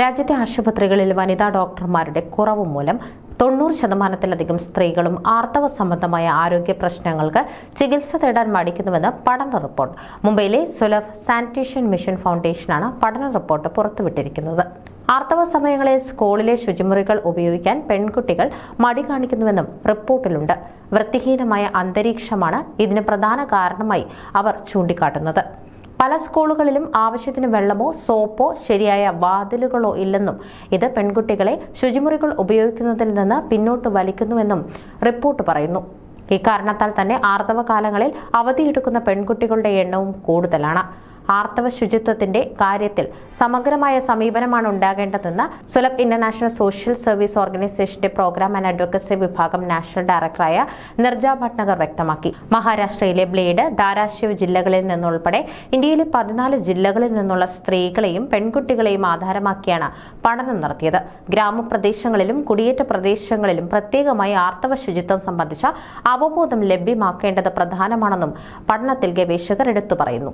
രാജ്യത്തെ ആശുപത്രികളിൽ വനിതാ ഡോക്ടർമാരുടെ കുറവ് മൂലം തൊണ്ണൂറ് ശതമാനത്തിലധികം സ്ത്രീകളും ആർത്തവ സംബന്ധമായ ആരോഗ്യ പ്രശ്നങ്ങൾക്ക് ചികിത്സ തേടാൻ മടിക്കുന്നുവെന്ന് പഠന റിപ്പോർട്ട്. മുംബൈയിലെ സുലഭ് സാനിറ്റേഷൻ മിഷൻ ഫൗണ്ടേഷനാണ് പഠന റിപ്പോർട്ട് പുറത്തുവിട്ടിരിക്കുന്നത്. ആർത്തവ സമയങ്ങളിൽ സ്കൂളിലെ ശുചിമുറികൾ ഉപയോഗിക്കാൻ പെൺകുട്ടികൾ മടി കാണിക്കുന്നുവെന്നും റിപ്പോർട്ടിലുണ്ട്. വൃത്തിഹീനമായ അന്തരീക്ഷമാണ് ഇതിന് പ്രധാന കാരണമായി അവർ ചൂണ്ടിക്കാട്ടുന്നത്. പല സ്കൂളുകളിലും ആവശ്യത്തിന് വെള്ളമോ സോപ്പോ ശരിയായ വാതിലുകളോ ഇല്ലെന്നും ഇത് പെൺകുട്ടികളെ ശുചിമുറികൾ ഉപയോഗിക്കുന്നതിൽ നിന്ന് പിന്നോട്ട് വലിക്കുന്നുവെന്നും റിപ്പോർട്ട് പറയുന്നു. ഇക്കാരണത്താൽ തന്നെ ആർത്തവ കാലങ്ങളിൽ അവധിയെടുക്കുന്ന പെൺകുട്ടികളുടെ എണ്ണവും കൂടുതലാണ്. ആർത്തവ ശുചിത്വത്തിന്റെ കാര്യത്തിൽ സമഗ്രമായ സമീപനമാണ് ഉണ്ടാകേണ്ടതെന്ന് സുലഭ് ഇന്റർനാഷണൽ സോഷ്യൽ സർവീസ് ഓർഗനൈസേഷന്റെ പ്രോഗ്രാം ആൻഡ് അഡ്വക്കസി വിഭാഗം നാഷണൽ ഡയറക്ടറായ നിർജ ഭട്നഗർ വ്യക്തമാക്കി. മഹാരാഷ്ട്രയിലെ ബ്ലേഡ് ധാരാശിവ് ജില്ലകളിൽ നിന്നുൾപ്പെടെ ഇന്ത്യയിലെ പതിനാല് ജില്ലകളിൽ നിന്നുള്ള സ്ത്രീകളെയും പെൺകുട്ടികളെയും ആധാരമാക്കിയാണ് പഠനം നടത്തിയത്. ഗ്രാമപ്രദേശങ്ങളിലും കുടിയേറ്റ പ്രദേശങ്ങളിലും പ്രത്യേകമായി ആർത്തവ ശുചിത്വം സംബന്ധിച്ച അവബോധം ലഭ്യമാക്കേണ്ടത് പ്രധാനമാണെന്നും പഠനത്തിൽ ഗവേഷകർ എടുത്തു പറയുന്നു.